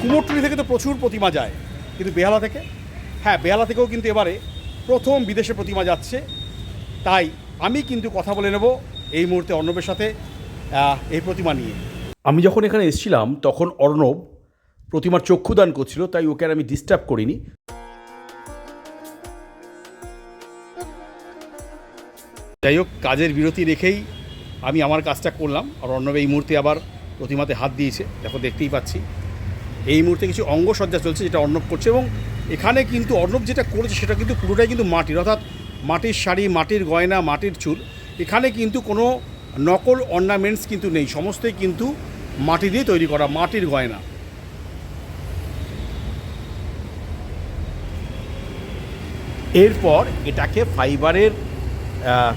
কুমোরটুলি থেকে তো প্রচুর প্রতিমা যায়। কিন্তু বেহালা থেকে? হ্যাঁ বেহালা থেকেও কিন্তু এবারে প্রথম বিদেশে প্রতিমা যাচ্ছে। তাই আমি কিন্তু কথা বলে নেব এই মুহূর্তে অর্ণবের সাথে এই প্রতিমা নিয়ে। আমি যখন এখানে এসেছিলাম তখন অর্ণব প্রতিমার চক্ষুদান করছিল তাই ওকে আর আমি ডিস্টার্ব করিনি। যাই হোক কাজের বিরতি রেখেই আমি আমার কাজটা করলাম। আর অর্ণব এই মুহূর্তে আবার প্রতিমাতে হাত দিয়েছে। দেখো দেখতেই পাচ্ছি। এই মুহূর্তে কিছু অঙ্গসজ্জা চলছে যেটা অর্ণব করছে এবং এখানে কিন্তু অর্ণব যেটা করেছে সেটা কিন্তু পুরোটাই কিন্তু মাটির, অর্থাৎ মাটির শাড়ি, মাটির গয়না, মাটির চুল। এখানে কিন্তু কোনো নকল অর্নামেন্টস কিন্তু নেই, সমস্তই কিন্তু মাটি দিয়ে তৈরি করা, মাটির গয়না। এরপর এটাকে ফাইবারের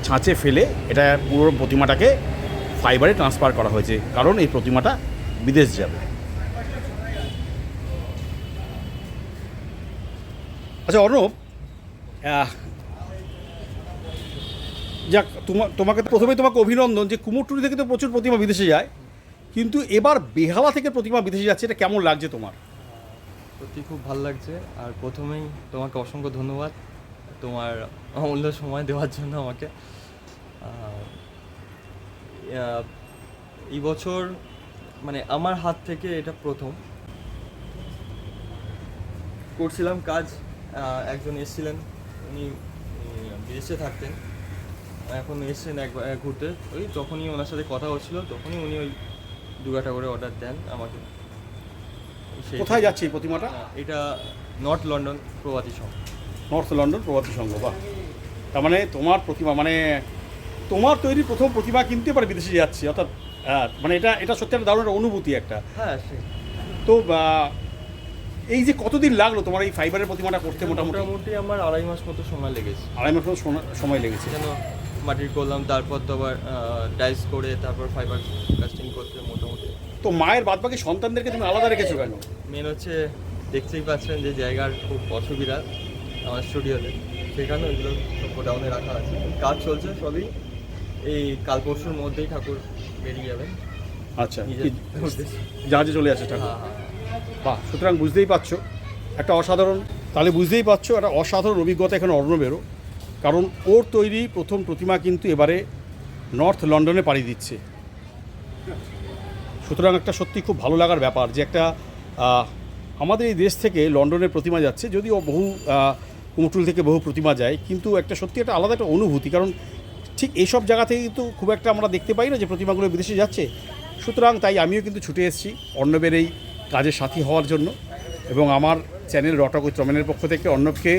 ছাঁচে ফেলে এটা পুরো প্রতিমাটাকে ফাইবারে ট্রান্সফার করা হয়েছে, কারণ এই প্রতিমাটা বিদেশ যাবে। আচ্ছা অর্ণব যাক, তোমা, তোমাকে প্রথমে তোমাকে অভিনন্দন যে কুমোরটুলি থেকে তো প্রচুর প্রতিমা বিদেশে যায়, কিন্তু এবার বেহালা থেকে প্রতিমা বিদেশে যাচ্ছে, এটা কেমন লাগছে তোমার? সত্যি খুব ভালো লাগছে, আর প্রথমেই তোমাকে অসংখ্য ধন্যবাদ তোমার অমূল্য সময় দেওয়ার জন্য আমাকে। এই বছর মানে আমার হাত থেকে এটা প্রথম। করছিলাম কাজ একজন এসেছিলেন উনি বিদেশে থাকতেন। এখন এসেছেন একবার ঘুরতে। ওই যখনই ওনার সাথে কথা হচ্ছিল তখনই উনি ওই দুগাটা করে অর্ডার দেন আমাকে। কোথায় যাচ্ছে এই প্রতিমাটা? এটা north London Prabhati Sangha. North London Prabhati Sangha বা তার মানে তোমার প্রতিমা মানে তোমার তৈরি প্রথম প্রতিমা কিনতে পারে বিদেশে যাচ্ছি অর্থাৎ মানে এটা এটা সত্যি একটা দারুণ একটা অনুভূতি একটা। হ্যাঁ তো এই যে কতদিন লাগল তোমার এই ফাইবারের প্রতিমাটা করতে মোটামুটি? মোটামুটি আমার আড়াই মাস মতো সময় লেগেছে। আড়াই মাস মতো সময় লেগেছে। যেন মাটির করলাম তারপর তো আবার ডাইস করে তারপর ফাইবার কাস্টিং করতে মোটামুটি। তো মায়ের বাদবাকি সন্তানদেরকে তুমি আলাদা রেখেছো কেন? মেন হচ্ছে দেখতেই পাচ্ছেন যে জায়গার খুব অসুবিধা আমার স্টুডিওতে সেখানে ওইগুলো সব গোডাউনে রাখা আছে। কাজ চলছে সবই। এই কাল পরশুর মধ্যেই ঠাকুর বেরিয়ে যাবে আচ্ছা। জাহাজে চলে আসে ঠাকুর। বাহ, সুতরাং বুঝতেই পারছ, একটা অসাধারণ, তাহলে বুঝতেই পারছ একটা অসাধারণ অভিজ্ঞতা এখানে অর্ণবেরও, কারণ ওর তৈরি প্রথম প্রতিমা কিন্তু এবারে নর্থ লন্ডনে পাড়ি দিচ্ছে। সুতরাং একটা সত্যি খুব ভালো লাগার ব্যাপার যে একটা আমাদের এই দেশ থেকে লন্ডনের প্রতিমা যাচ্ছে, যদিও বহু কুমটুল থেকে বহু প্রতিমা যায়, কিন্তু একটা সত্যি একটা আলাদা একটা অনুভূতি, কারণ ঠিক এইসব জায়গা থেকে কিন্তু খুব একটা আমরা দেখতে পাই না যে প্রতিমাগুলো বিদেশে যাচ্ছে। সুতরাং তাই আমিও কিন্তু ছুটে এসেছি অর্ণবের এই কাজের সাথী হওয়ার জন্য এবং আমার চ্যানেল রটক উইথ পক্ষ থেকে অর্ণবকে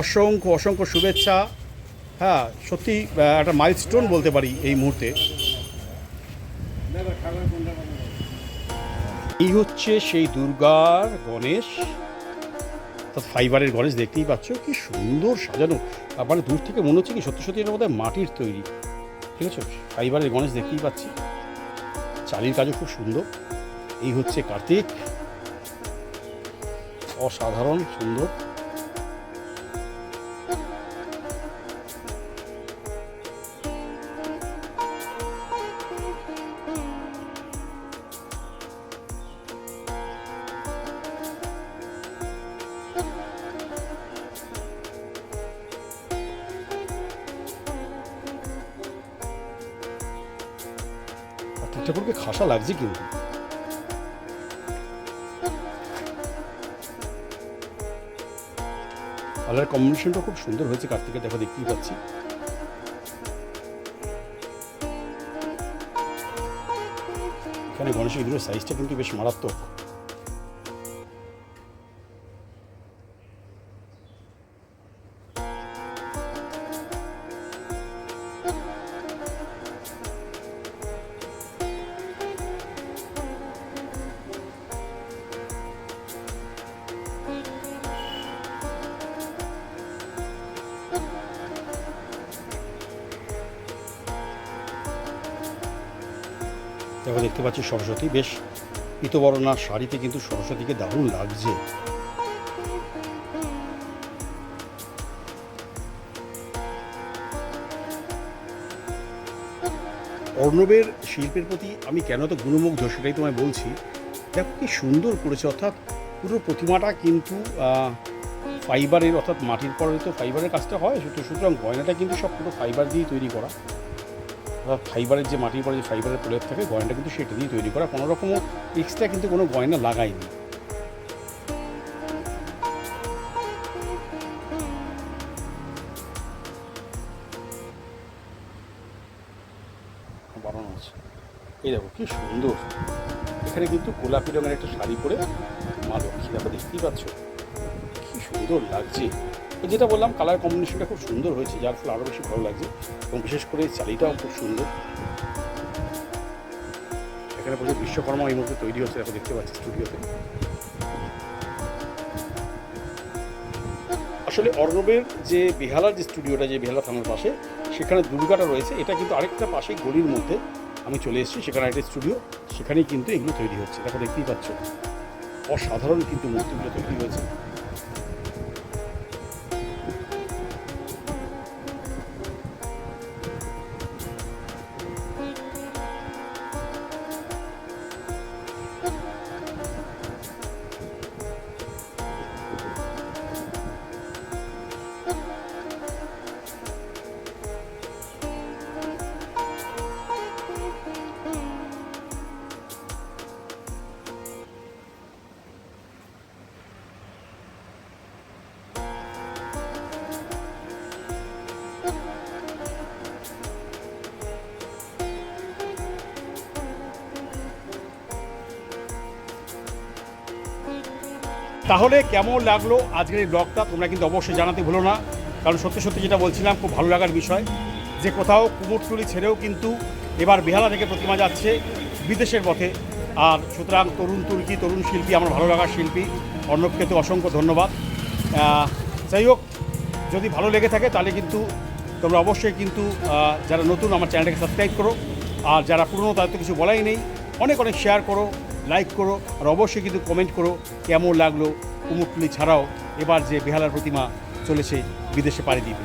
অসংখ্য অসংখ্য শুভেচ্ছা হ্যাঁ সত্যি একটা মাইলস্টোন বলতে পারি এই মুহূর্তে। এই হচ্ছে সেই দুর্গার গণেশ। ফাইবারের গণেশ দেখতেই পাচ্ছ, কি সুন্দর সাজানো। মানে দূর থেকে মনে হচ্ছে কি সত্যি সত্যি এটা বোধহয় মাটির তৈরি। ঠিক আছে? ফাইবারের গণেশ দেখতেই পাচ্ছি। চালির কাজও খুব সুন্দর। এই হচ্ছে কার্তিক। অসাধারণ সুন্দর। ঠাকুরকে খাসা লাগছে কিন্তু। কালার কম্বিনেশনটা খুব সুন্দর হয়েছে কার্তিকের দেখো, দেখতেই পাচ্ছি। এখানে গণেশ ইঁদুরের সাইজটা কিন্তু বেশ মারাত্মক। দেখো দেখতে পাচ্ছি সরস্বতী। বেশ পিতবরণা শাড়িতে কিন্তু সরস্বতীকে দারুণ লাগছে। অর্ণবের শিল্পের প্রতি আমি কেন তো গুণমুগ্ধ সেটাই তোমায় বলছি। দেখো কি সুন্দর করেছে, অর্থাৎ পুরো প্রতিমাটা কিন্তু ফাইবারের অর্থাৎ মাটির পরে তো ফাইবারের কাজটা হয়, সুতরাং গয়নাটা কিন্তু সব পুরো ফাইবার দিয়েই তৈরি করা। ফাইবারের যে মাটির পরে যে ফাইবারের প্রলেপ থাকে, গয়নাটা কিন্তু সেটা দিয়ে তৈরি করা। কোনো রকমও এক্সট্রা কিন্তু কোনো গয়না লাগায়নি। বানানো আছে। এই দেখো, কি সুন্দর। এখানে কিন্তু গোলাপি রঙের একটা শাড়ি পরে মা লক্ষ্মী, দেখো, দেখতেই পাচ্ছ। কি সুন্দর লাগছে। যেটা বললাম কালার কম্বিনেশনটা খুব সুন্দর হয়েছে, যার ফলে আরও বেশি ভালো লাগছে। এবং বিশেষ করে চালিটাও খুব সুন্দর। এখানে প্রচুর বিশ্বকর্মা এই মুহূর্তে তৈরি হচ্ছে, দেখো দেখতে পাচ্ছি স্টুডিওতে আসলে অর্ণবের যে বেহালার যে স্টুডিওটা যে বেহালা থানার পাশে, সেখানে দুর্গাটা রয়েছে। এটা কিন্তু আরেকটা পাশে গলির মধ্যে আমি চলে এসেছি, সেখানে একটা স্টুডিও সেখানেই কিন্তু এগুলো তৈরি হচ্ছে। দেখো দেখতেই পাচ্ছ, অসাধারণ কিন্তু মূর্তিগুলো তৈরি হয়েছে। তাহলে কেমন লাগল আজকের এই ব্লগটা তোমরা কিন্তু অবশ্যই জানাতে ভুলো না। কারণ সত্যি সত্যি যেটা বলছিলাম, খুব ভালো লাগার বিষয় যে কোথাও কুমোরটুলি ছেড়েও কিন্তু এবার বেহালা থেকে প্রতিমা যাচ্ছে বিদেশের পথে। আর সুতরাং তরুণ তুর্কি, তরুণ শিল্পী, আমার ভালো লাগার শিল্পী, অর্ণবকে তো অসংখ্য ধন্যবাদ। যাই হোক, যদি ভালো লেগে থাকে তাহলে কিন্তু তোমরা অবশ্যই কিন্তু যারা নতুন আমার চ্যানেলটাকে সাবস্ক্রাইব করো। আর যারা পুরনো তাদের তো কিছু বলাই নেই। অনেক অনেক শেয়ার করো। লাইক করো আর অবশ্যই কিন্তু কমেন্ট করো কেমন লাগল কুমোরটুলি ছাড়াও এবার যে বেহালার প্রতিমা চলেছে বিদেশে পাড়ি দিবে